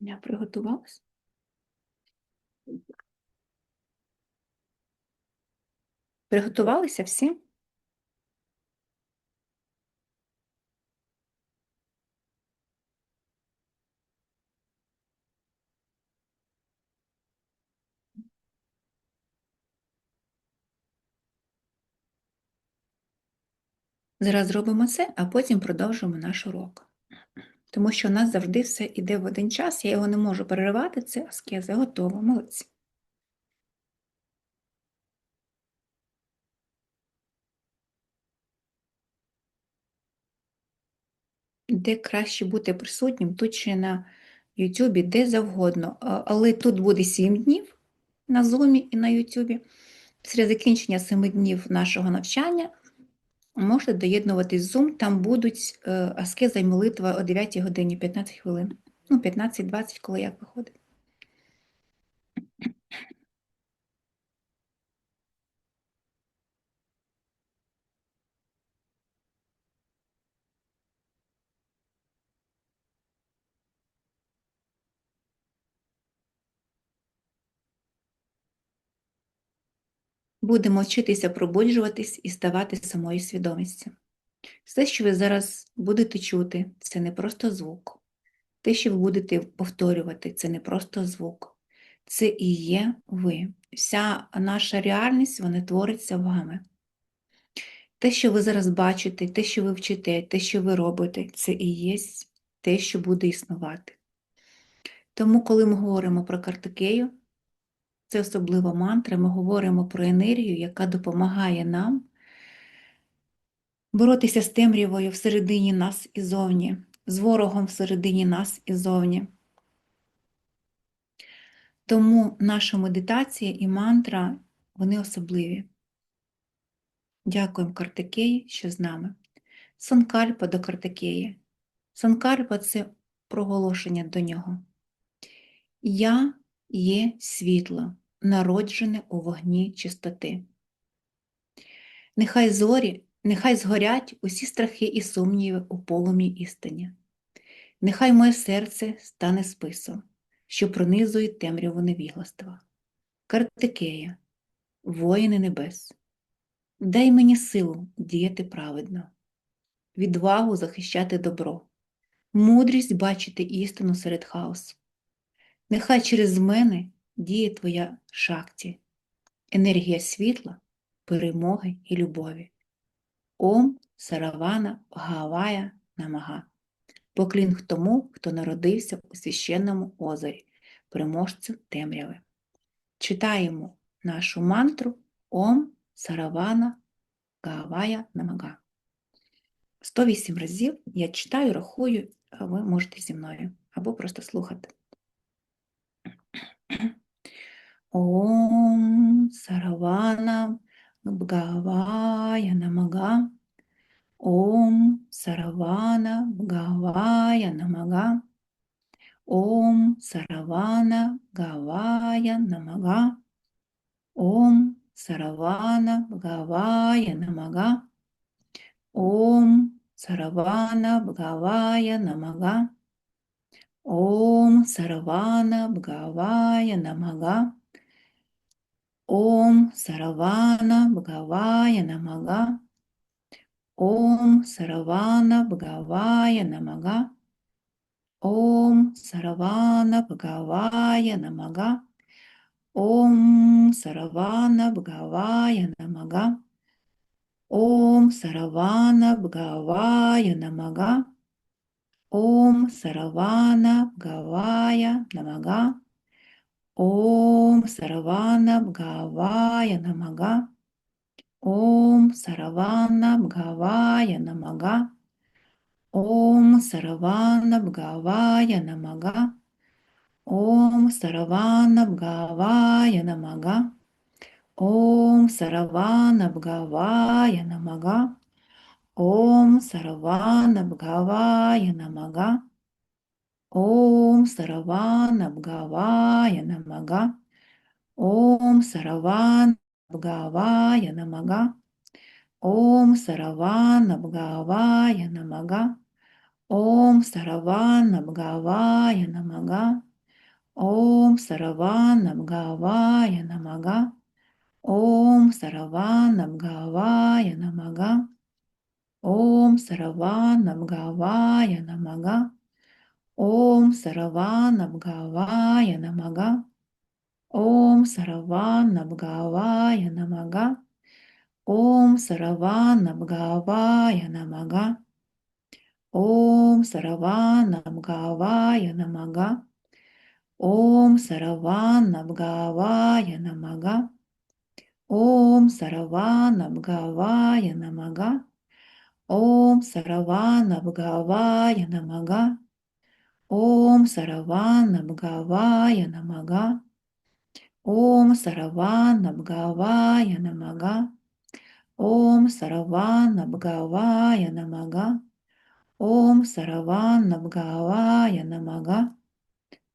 Я приготувалась. Приготувалися всі? Зараз зробимо це, а потім продовжимо наш урок. Тому що у нас завжди все йде в один час, я його не можу переривати, це аскеза. Готово, молодці. Де краще бути присутнім, тут чи на Ютубі, де завгодно. Але тут буде 7 днів на Зумі і на Ютубі. Після закінчення 7 днів нашого навчання можете доєднуватись Zoom, там будуть е, аскеза і молитва о 9 годині 15 хвилин. Ну, 15-20, коли як виходить. Будемо вчитися пробуджуватись і ставати самою свідомістю. Все, що ви зараз будете чути, це не просто звук. Те, що ви будете повторювати, це не просто звук. Це і є ви. Вся наша реальність, вона твориться вами. Те, що ви зараз бачите, те, що ви вчите, те, що ви робите, це і є те, що буде існувати. Тому, коли ми говоримо про картикею, це особлива мантра, ми говоримо про енергію, яка допомагає нам боротися з темрявою всередині нас і зовні, з ворогом всередині нас і зовні. Тому наша медитація і мантра, вони особливі. Дякуємо Картикеї, що з нами. Санкальпа до Картикеї. Санкальпа це проголошення до нього. Я є світло, народжене у вогні чистоти. Нехай зорі, нехай згорять усі страхи і сумніви у полум'ї істині. Нехай моє серце стане списом, що пронизує темряву невігластва. Картикея, воїни небес, дай мені силу діяти праведно, відвагу захищати добро, мудрість бачити істину серед хаосу. Нехай через мене діє Твоя шакті, енергія світла, перемоги і любові. Ом Саравана Гавая Намага. Поклін тому, хто народився у священному озері, переможцю темряви. Читаємо нашу мантру Ом Саравана Гавая Намага. 108 разів я читаю, рахую, а ви можете зі мною або просто слухати. Ом Саравана Бхагавая Намага. Ом Саравана Бхагавая Намага. Ом Саравана Гавая Намага. Ом Саравана Бхагавая Намага. Ом Саравана Бхагавая Намага. Ом Саравана Бхагавая Намага. Ом Саравана Бхагавая Намага. Ом Саравана Бхагавая Намага. Ом Саравана Бхагавая Намага. Ом Саравана Бхагавая Намага. Ом Саравана Бхагавая Намага. Ом Саравана Бхагавая Намага. Ом Саравана Бхагавая Намага. Ом Саравана Бхагавая Намага. Ом Саравана Бхагавая Намага. Ом Саравана Бхагавая Намага. Ом Саравана Бхагавая Намага. Ом Саравана Бхагавая Намага. Ом Сараван Абгавая Намага. Ом Сараван Абгавая Намага. Ом Сараван Абгавая Намага. Ом Сараван Абгавая Намага. Ом Сараван Абгавая Намага. Ом Сараван Абгавая Намага. Ом Сараван Абгавая Намага. Ом Сараван Абгавая Намага. Ом Сараван Абгавая Намага. Ом Сараван Абгавая Намага. Ом Сараван Абгавая Намага. Ом Сараван Абгавая Намага. Ом Сараван Абгавая Намага. Ом Сараван Абгавая Намага. Ом Саравана Бхагавая Намага. Ом Саравана Бхагавая Намага. Ом Саравана Бхагавая Намага. Ом Саравана Бхагавая Намага.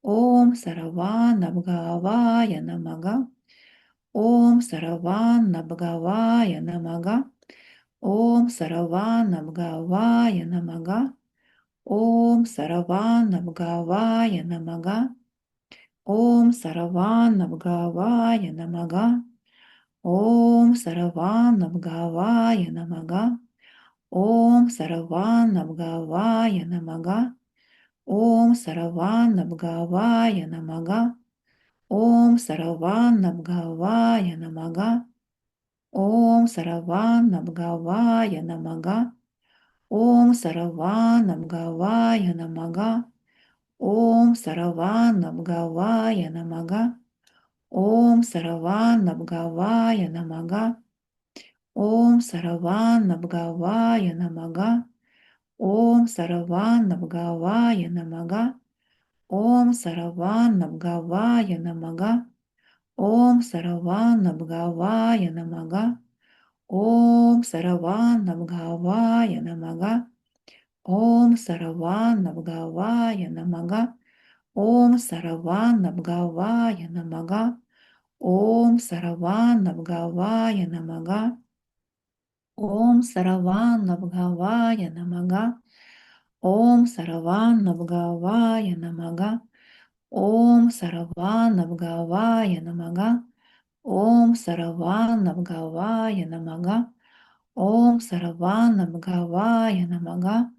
Ом Саравана Бхагавая Намага. Ом Саравана Бхагавая Намага. Ом Саравана Бхагавая Намага. Ом Саравана Бгавая Намага. Ом Саравана Бгавая Намага. Ом Саравана Бгавая Намага. Ом Саравана Бгавая Намага. Ом Саравана Бгавая Намага. Ом Саравана Бгавая Намага. Ом Саравана Бгавая Намага. Ом Сараванам Гавая Намага. Ом Сараванам Гавая Намага. Ом Сараванам Гавая Намага. Ом Сараванам Гавая Намага. Ом Сараванам Гавая Намага. Ом Сараванам Гавая Намага. Ом Сараванам Гавая Намага. Ом Саравана Бхагавая Намага. Ом Саравана вгавая Намага. Ом Саравана Бхагавая Намага. Ом Саравана Бхагавая Намага. Ом Саравана Бхагавая Намага. Ом Саравана Бхагавая Намага. Ом Саравана Бхагавая Намага. Om Saravanam Gavaya Namaga. Om Saravanam Gavaya Namaga.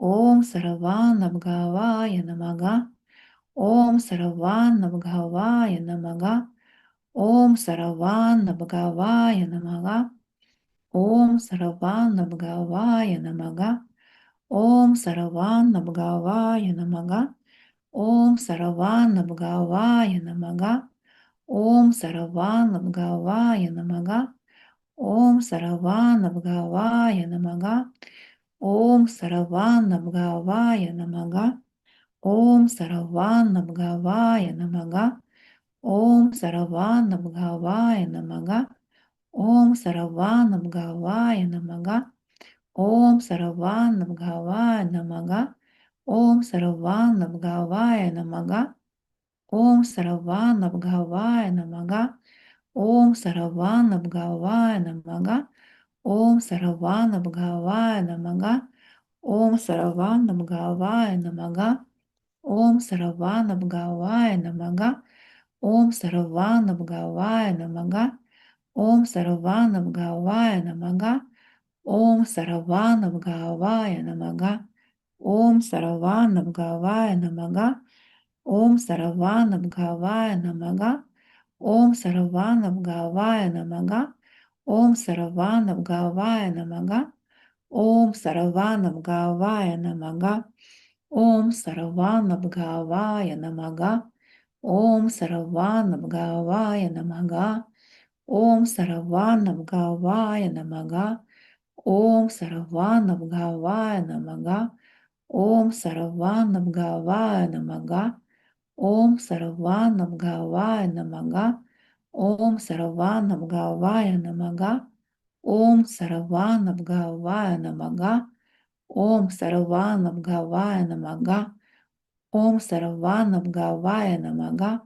Om Saravanam Gavaya Namaga. Om Saravanam Gavaya Namaga. Om Saravanam Gavaya Namaga. Om Saravanam Gavaya Namaga. Om Saravanam Gavaya Namaga. Om Saravanam Gavaya Namaga. Om Saravanam Gavaya Namaga. Om Saravanam Gavaya Namaga. Om Saravanam Gavaya Namaga. Om Saravanam Gavaya Namaga. Om Saravanam Gavaya Namaga. Om Saravanam Gavaya Namaga. Om Saravanam Gavaya Namaga. Om Saravanam Gavaya Namaga. Om Saravanam Gavaya Namaga. Om Saravanam Gavaya Namaga. Om Saravanam Gavaya Namaga. Om Saravanam Gavaya Namaga. Om Saravanam Gavaya Namaga. Om Saravanam Gavaya Namaga. Om Saravanam Gavaya Namaga. Om Saravanam Gavaya Namaga. Om Saravanam Gavaya Namaga. Om Saravanam Gavaya Namaga. Om Saravanam Gavaya Namaga. Om Saravanam Gavaya Namaga. Om Saravanam Gavaya Namaga. Om Saravanam Gavaya Namaga. Om Saravanam Gavaya Namaga. Om Saravanam Gavaya Namaga. Om Saravanam Gavaya Namaga. Om Saravanam Gavaya Namaga. Om Saravanam Gavaya Namaga. Om Saravanam Gavaya Namaga. Om Saravanam Gavaya Namaga. Om Saravanam Gavaya Namaga. Om Saravanam Gavaya Namaga.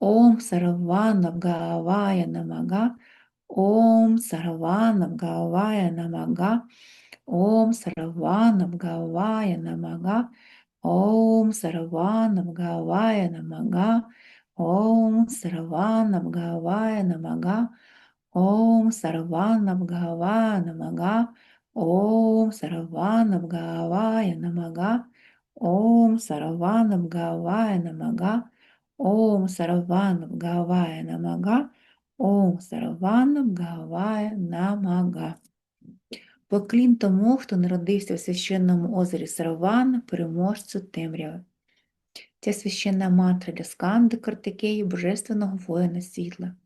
Om Saravanam Gavaya Namaga. Om Saravanam Gavaya Namaga. Om Saravanam Gavaya Namaga. Ом Саравана Бхагавая Намага, Ом Саравана Бхагавая Намага, Ом Саравана Бхагавая Намага, Ом Саравана Бхагавая Намага, Ом Саравана Бхагавая Намага, Ом Саравана Бхагавая Намага, Ом Саравана Бхагавая Намага. Поклін тому, хто народився в священному озері Саравана, переможцю темряви. Ця священна мантра для сканди Картикеї, божественного воїна світла.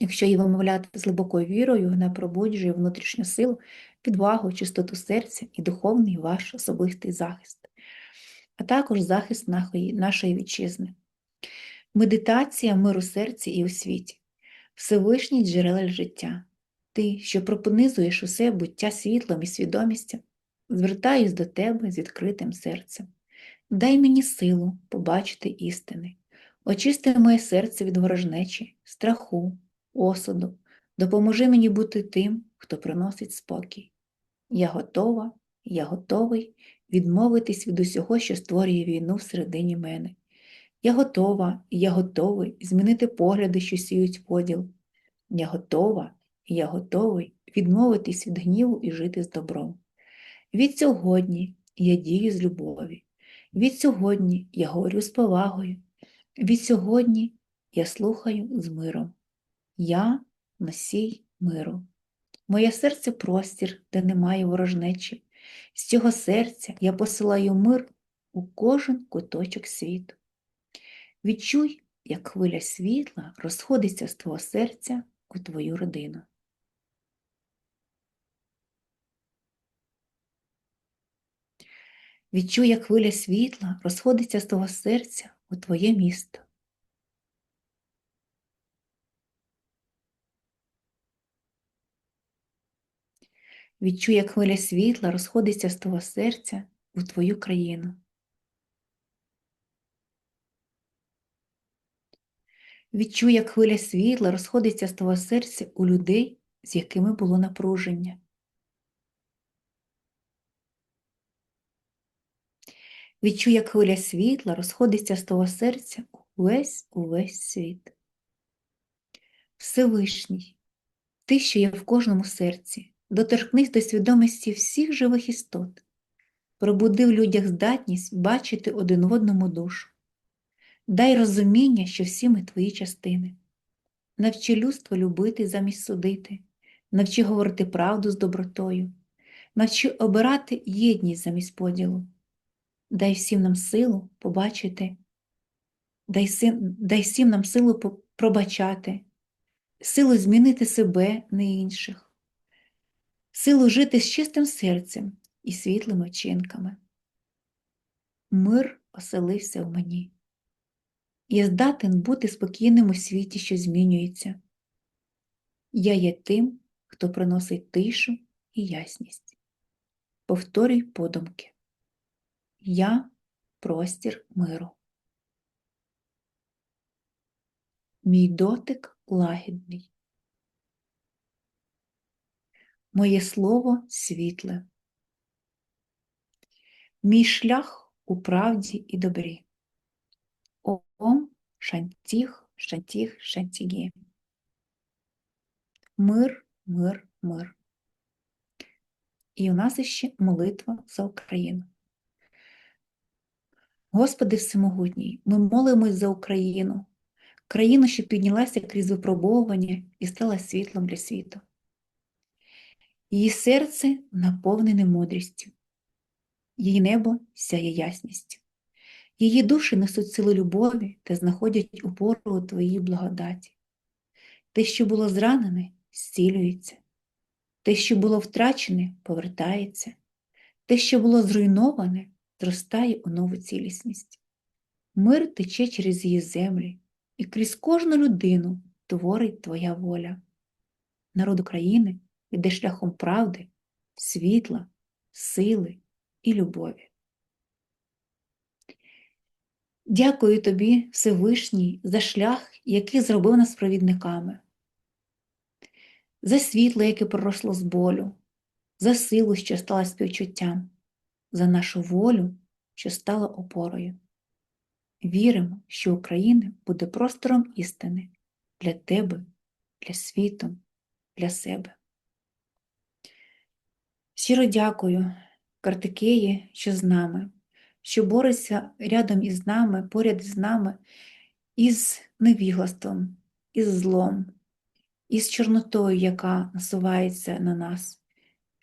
Якщо її вимовляти з глибокою вірою, вона пробуджує внутрішню силу, відвагу, чистоту серця і духовний ваш особистий захист, а також захист нашої, вітчизни. Медитація миру серці і у світі, Всевишній джерела життя. Ти, що пропонизуєш усе буття світлом і свідомістю, звертаюсь до тебе з відкритим серцем. Дай мені силу побачити істини, очисти моє серце від ворожнечі, страху, осуду, допоможи мені бути тим, хто приносить спокій. Я готова, я готовий відмовитись від усього, що створює війну всередині мене. Я готова, я готовий змінити погляди, що сіють поділ. Я готова, я готовий відмовитись від гніву і жити з добром. Від сьогодні я дію з любові. Від сьогодні я говорю з повагою. Від сьогодні я слухаю з миром. Я носій миру. Моє серце простір, де немає ворожнечі. З цього серця я посилаю мир у кожен куточок світу. Відчуй, як хвиля світла розходиться з твого серця у твою родину. Відчуй, як хвиля світла розходиться з твого серця у твоє місто. Відчуй, як хвиля світла розходиться з твого серця у твою країну. Відчуй, як хвиля світла розходиться з твого серця у людей, з якими було напруження. Відчуй, як хвиля світла розходиться з того серця увесь увесь світ. Всевишній, ти, що є в кожному серці, доторкнись до свідомості всіх живих істот, пробуди в людях здатність бачити один в одному душу. Дай розуміння, що всі ми твої частини. Навчи людство любити замість судити, навчи говорити правду з добротою, навчи обирати єдність замість поділу. Дай всім нам силу побачити, дай, сим, дай всім нам силу пробачати, силу змінити себе, не інших, силу жити з чистим серцем і світлими вчинками. Мир оселився в мені. Я здатен бути спокійним у світі, що змінюється. Я є тим, хто приносить тишу і ясність. Повторюй подумки. Я простір миру. Мій дотик лагідний. Моє слово світле. Мій шлях у правді і добрі. Ом шантіх, шантіх, шантігі. Мир, мир, мир. І у нас іще молитва за Україну. Господи Всемогутній, ми молимось за Україну, країну, що піднялася крізь випробовування і стала світлом для світу. Її серце наповнене мудрістю, її небо сяє ясністю, її душі несуть силу любові та знаходять упору у Твоїй благодаті. Те, що було зранене, зцілюється, те, що було втрачене, повертається, те, що було зруйноване, зростає у нову цілісність. Мир тече через її землі, і крізь кожну людину творить Твоя воля. Народ України йде шляхом правди, світла, сили і любові. Дякую тобі, Всевишній, за шлях, який зробив нас провідниками, за світло, яке проросло з болю, за силу, що стала співчуттям за нашу волю що стала опорою. Віримо, що Україна буде простором істини для тебе, для світу, для себе. Щиро дякую, Картикеї, що з нами, що бореться рядом із нами, поряд із нами, із невіглаством, із злом, із чорнотою, яка насувається на нас.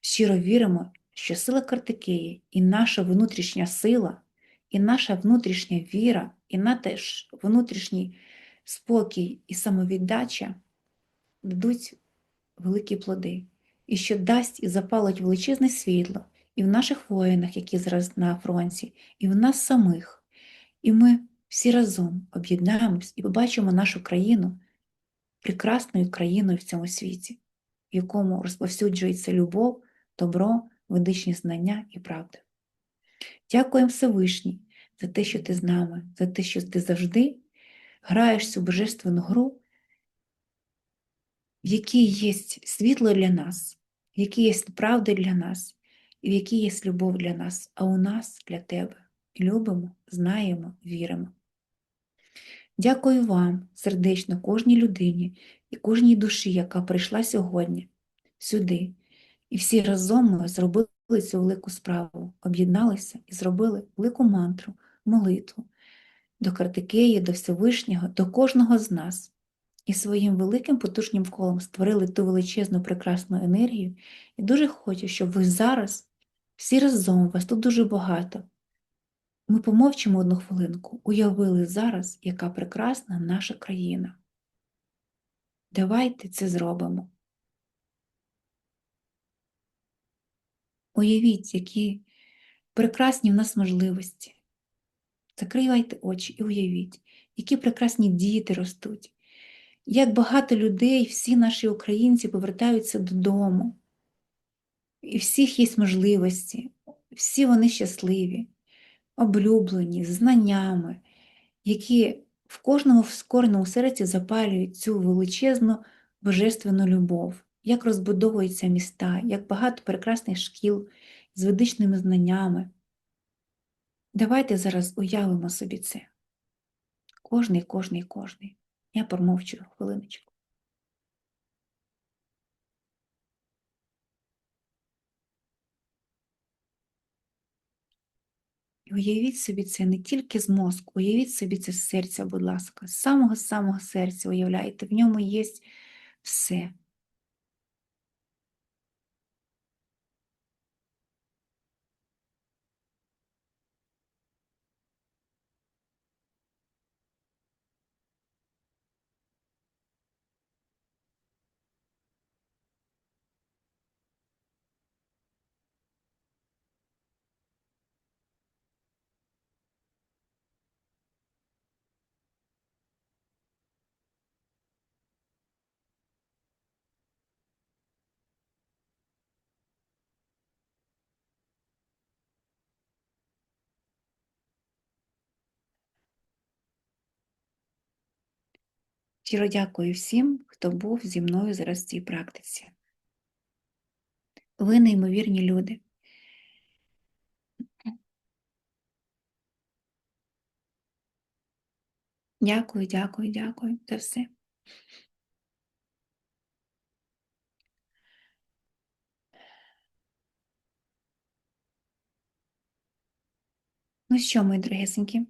Щиро віримо, що сила Картикеї і наша внутрішня сила, і наша внутрішня віра, і наш внутрішній спокій і самовіддача дадуть великі плоди, і що дасть і запалить величезне світло і в наших воїнах, які зараз на фронті, і в нас самих. І ми всі разом об'єднаємось і побачимо нашу країну прекрасною країною в цьому світі, в якому розповсюджується любов, добро, ведичні знання і правда. Дякуємо Всевишній за те, що ти з нами, за те, що ти завжди граєш цю божественну гру, в якій є світло для нас, в якій є правда для нас, і в якій є любов для нас, а у нас для тебе. Любимо, знаємо, віримо. Дякую вам, сердечно, кожній людині і кожній душі, яка прийшла сьогодні сюди. І всі разом ми зробили цю велику справу, об'єдналися і зробили велику мантру, молитву до Картикеї, до Всевишнього, до кожного з нас. І своїм великим потужнім колом створили ту величезну прекрасну енергію. І дуже хочу, щоб ви зараз всі разом, вас тут дуже багато. Ми помовчимо одну хвилинку, уявили зараз, яка прекрасна наша країна. Давайте це зробимо. Уявіть, які прекрасні в нас можливості. Закривайте очі і уявіть, які прекрасні діти ростуть, як багато людей, всі наші українці повертаються додому. І всіх є можливості, всі вони щасливі, облюблені, знаннями, які в кожному вскореному серці запалюють цю величезну божественну любов, як розбудовуються міста, як багато прекрасних шкіл з ведичними знаннями. Давайте зараз уявимо собі це. Кожний, кожний, кожний. Я промовчу хвилиночку. Уявіть собі це не тільки з мозку, уявіть собі це з серця, будь ласка, з самого-самого серця уявляєте, в ньому є все. Щиро дякую всім, хто був зі мною зараз в цій практиці. Ви неймовірні люди. Дякую, дякую, дякую за все. Ну що, мої дорогесенькі?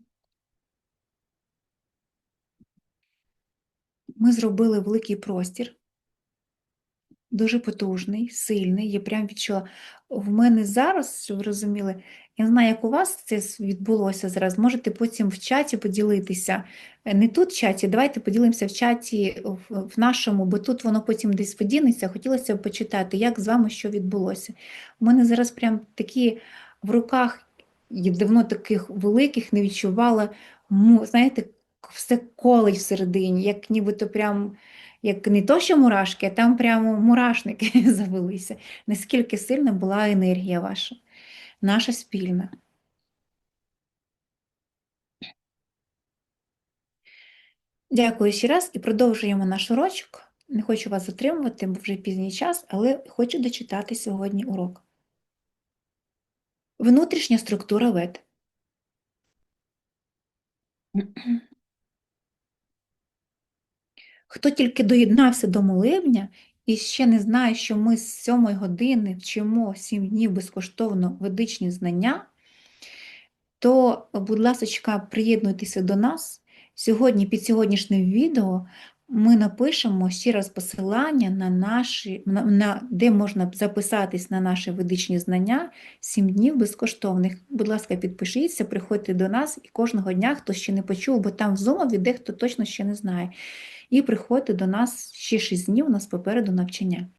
Ми зробили великий простір, дуже потужний, сильний. Я прям відчула, в мене зараз, щоб ви розуміли, я не знаю, як у вас це відбулося зараз. Можете потім в чаті поділитися. Е, не тут в чаті, давайте поділимося в чаті в, нашому, бо тут воно потім десь подінеться. Хотілося б почитати, як з вами що відбулося. У мене зараз прям такі в руках, я давно таких великих не відчувала, знаєте, все колить всередині, як нібито прям, як не то, що мурашки, а там прямо мурашники завелися. Наскільки сильна була енергія ваша, наша спільна. Дякую ще раз і продовжуємо наш урочок. Не хочу вас затримувати, бо вже пізній час, але хочу дочитати сьогодні урок. Внутрішня структура вет. Хто тільки доєднався до молебня і ще не знає, що ми з 7 години вчимо 7 днів безкоштовно ведичні знання, то, будь ласка, приєднуйтеся до нас. Сьогодні під сьогоднішнім відео ми напишемо ще раз посилання на наші, на, на, де можна записатись на наші ведичні знання 7 днів безкоштовних. Будь ласка, підпишіться, приходьте до нас і кожного дня, хто ще не почув, бо там в Зумові дехто точно ще не знає. І приходьте до нас ще 6 днів, у нас попереду навчання.